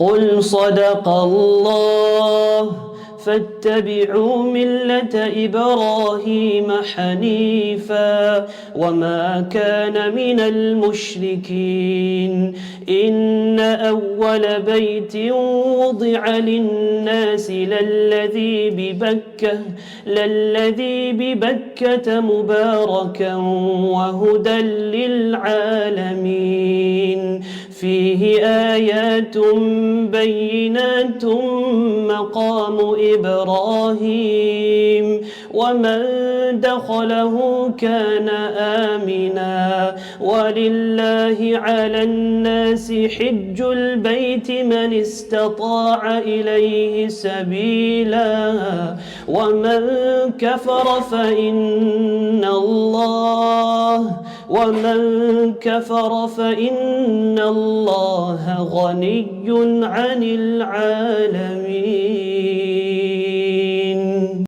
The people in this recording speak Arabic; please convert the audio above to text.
قل صدق الله فاتبعوا ملة إبراهيم حنيفا وما كان من المشركين إن أول بيت وضع للناس للذي ببكة للذي ببكة مباركا وهدى للعالمين آيات بينات مقام إبراهيم ومن دخله كان آمنا ولله على الناس حج البيت من استطاع إليه سبيلا ومن كفر فإن الله ومن كفر فإن الله غني عن العالمين.